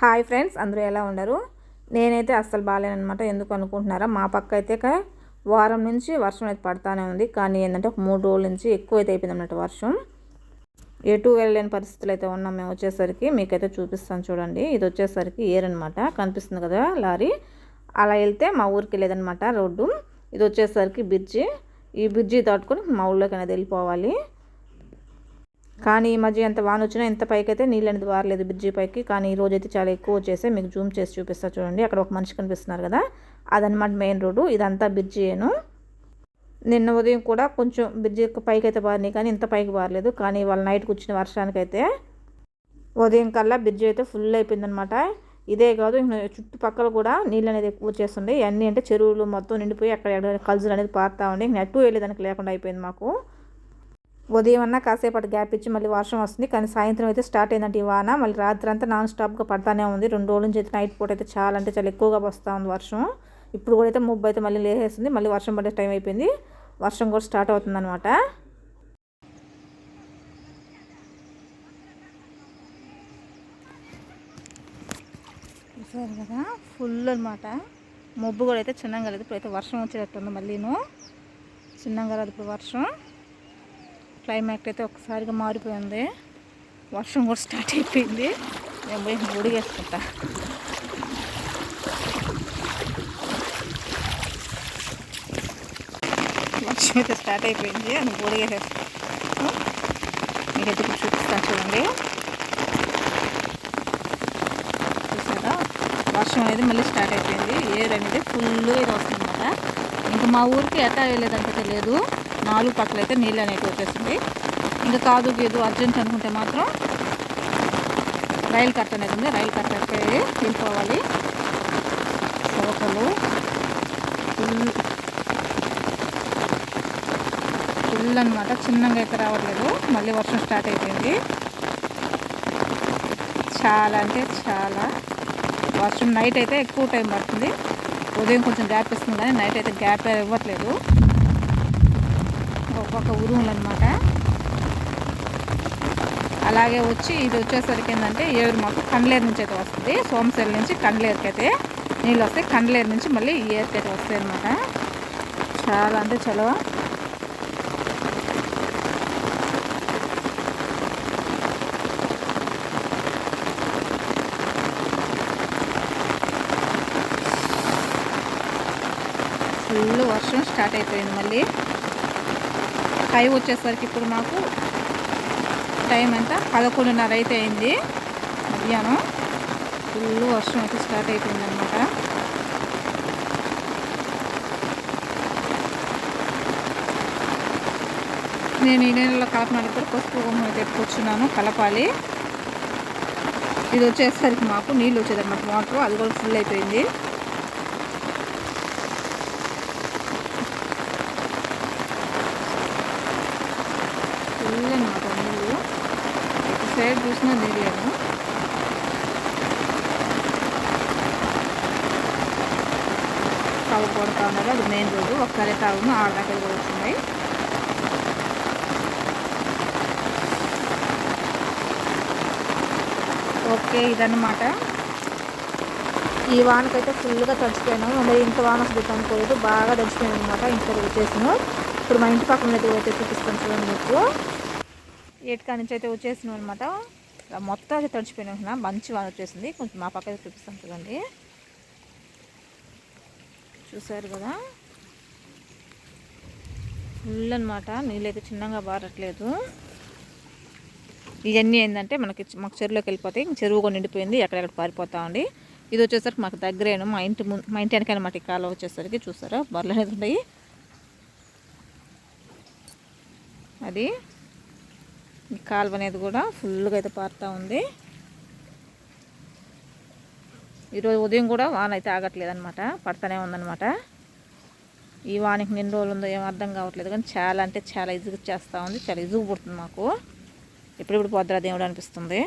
Hi friends అందరూ ఎలా ఉండరు నేనైతే అస్సలు బాగాలేనమాట ఎందుకు అనుకుంటున్నారా? మా పక్క అయితే వారం నుంచి వర్షం అయితే పడతానే ఉంది. కానీ ఏంటంటే ఒక మూడు రోజుల నుంచి ఎక్కువ అయితే అయిపోయింది అన్నట్టు వర్షం. ఎటు వెళ్ళలేని పరిస్థితులు అయితే ఉన్నాం మేము వచ్చేసరికి. మీకైతే చూపిస్తాను చూడండి. ఇది వచ్చేసరికి ఏర్ అనమాట కనిపిస్తుంది కదా లారీ. అలా వెళ్తే మా ఊరికి లేదనమాట రోడ్డు. ఇది వచ్చేసరికి బ్రిడ్జి. ఈ బ్రిడ్జి దాటుకొని మా ఊళ్ళోకి అనేది వెళ్ళిపోవాలి. కానీ ఈ మధ్య ఎంత వాన వచ్చినా ఎంత పైకి అయితే నీళ్ళు అనేది వారలేదు బ్రిడ్జి పైకి. కానీ ఈ రోజు అయితే చాలా ఎక్కువ వచ్చేసి మీకు జూమ్ చేసి చూపిస్తా చూడండి. అక్కడ ఒక మనిషి కనిపిస్తున్నారు కదా అదనమాట మెయిన్ రోడ్డు. ఇదంతా బ్రిడ్జియేను నిన్న ఉదయం కూడా కొంచెం బ్రిడ్జి పైకి అయితే బారినాయి కానీ ఇంత పైకి బారలేదు కానీ వాళ్ళ నైట్కి వచ్చిన వర్షానికి అయితే ఉదయం కల్లా బ్రిడ్జి అయితే ఫుల్ అయిపోయిందనమాట ఇదే కాదు చుట్టుపక్కల కూడా నీళ్ళు అనేది ఎక్కువ వచ్చేస్తుంది అన్నీ అంటే చెరువులు మొత్తం నిండిపోయి అక్కడ కలుజులు అనేది పారుతూ ఉండే. నెట్టు వెళ్ళేదానికి లేకుండా అయిపోయింది మాకు. ఉదయం అన్నా కాసేపటి గ్యాప్ ఇచ్చి మళ్ళీ వర్షం వస్తుంది. కానీ సాయంత్రం అయితే స్టార్ట్ అయిందంటే ఈ వాన. మళ్ళీ రాత్రి అంతా నాన్ స్టాప్గా పడతానే ఉంది. రెండు రోజుల నుంచి అయితే నైట్ పూట అయితే చాలా అంటే చాలా ఎక్కువగా వస్తూ ఉంది వర్షం. ఇప్పుడు కూడా అయితే ముబ్బు అయితే మళ్ళీ లేసేస్తుంది. మళ్ళీ వర్షం పడే టైం అయిపోయింది. వర్షం కూడా స్టార్ట్ అవుతుంది అనమాట చూసారు కదా? ఫుల్ అనమాట మబ్బు కూడా అయితే చిన్నగా లేదు. ఇప్పుడు అయితే వర్షం వచ్చేటట్టుంది మళ్ళీను. చిన్నంగా లేదు ఇప్పుడు వర్షం. క్లైమాక్ట్ అయితే ఒకసారిగా మారిపోయింది. వర్షం కూడా స్టార్ట్ అయిపోయింది. నేను పోయి ఉడిగేసుకుంటా వర్షం అయితే స్టార్ట్ అయిపోయింది. అని ఉడిగేసేస్తాను మీకైతే చూపిస్తాను చూడండి. చూసారా? వర్షం అనేది మళ్ళీ స్టార్ట్ అయిపోయింది. ఏర్ అనేది ఫుల్ ఇది వస్తుంది ఇంకా మా ఊరికి ఎట్లా వెళ్ళేదంటే తెలియదు. నాలుగు పక్కల అయితే నీళ్ళు అనేవి వచ్చేసింది. ఇంకా కాదు గీదు అర్జెంట్ అనుకుంటే మాత్రం రైలు కట్ అనేది ఉంది. రైలు కట్ అయితే వెళ్ళిపోవాలి సోకలు ఫుల్ ఫుల్ అనమాట చిన్నగా అయితే రావట్లేదు. మళ్ళీ వర్షం స్టార్ట్ అయిపోయింది. చాలా అంటే చాలా. వర్షం నైట్ అయితే ఎక్కువ టైం పడుతుంది. ఉదయం కొంచెం గ్యాప్ ఇస్తుంది కానీ నైట్ అయితే గ్యాప్ ఇవ్వట్లేదు. ఒక ఉరుములు అనమాట అలాగే వచ్చి ఇది వచ్చేసరికి ఏంటంటే ఏరు మాకు కండ్లేరు నుంచి అయితే వస్తుంది. సోమశేల నుంచి కండ్లేరుకి అయితే నీళ్ళు వస్తాయి. కండ్లేరు నుంచి మళ్ళీ ఏరుకి అయితే వస్తాయి అనమాట చాలా అంటే చలవ ఫుల్ వర్షం స్టార్ట్ అయిపోయింది మళ్ళీ. టైం వచ్చేసరికి ఇప్పుడు మాకు టైం ఎంత? పదకొండున్నర అయితే అయింది. మధ్యాహ్నం ఫుల్ వర్షం అయితే స్టార్ట్ అయిపోయింది అనమాట నేను ఈ నెలలో కాకినాడ కూడా పసుపు గుమ్మ అయితే కలపాలి. ఇది వచ్చేసరికి మాకు నీళ్ళు వచ్చేదన్నమాట. మోటార్ అది కూడా ఫుల్ అయిపోయింది. ఫుల్ అనమాట నీళ్ళు ఇటు సైడ్ చూసినా తెలియదు. కవ్వు ఉన్నారు. అది మెయిన్ రోడ్డు. ఒక్కరే తాగును ఆరు దగ్గర కూడా వస్తున్నాయి ఓకే ఇదన్నమాట. ఈ వానకైతే ఫుల్గా తడిచిపోయినాము మరి ఇంత వాన అసలు అనుకోలేదు బాగా తడిచిపోయింది అనమాట ఇంట్లో వచ్చేసాను ఇప్పుడు మా ఇంటి పక్కన అయితే చూపిస్తాను చూడండి మీకు. ఏటికా నుంచి అయితే వచ్చేసినాం అనమాట మొత్తం అయితే తడిచిపోయినా మంచి వాన వచ్చేసింది. కొంచెం మా పక్క చూపిస్తాం చూడండి. చూసారు కదా? ఫుల్ అనమాట నీళ్ళు అయితే చిన్నగా బారట్లేదు. ఇవన్నీ ఏంటంటే మనకి మాకు చెరువులోకి వెళ్ళిపోతాయి చెరువు కూడా నిండిపోయింది ఎక్కడెక్కడ పారిపోతా ఉండి ఇది వచ్చేసరికి మాకు దగ్గరేను మా ఇంటి ముందు మా ఇంటి వెనకనమాట ఈ కాలం వచ్చేసరికి చూసారా? బర్రెలు అనేది ఉంటాయి అది కాలువ అనేది కూడా ఫుల్గా అయితే పారుతూ ఉంది. ఈరోజు ఉదయం కూడా వాన అయితే ఆగట్లేదు అనమాట పడతానే ఉందన్నమాట. ఈ వానికి నిన్న రోజులు ఉందో ఏం అర్థం కావట్లేదు కానీ చాలా అంటే చాలా ఇజుగు చేస్తూ ఉంది చాలా ఇజుగు పుడుతుంది మాకు. ఎప్పుడెప్పుడు పోద్రా దేవుడు అనిపిస్తుంది.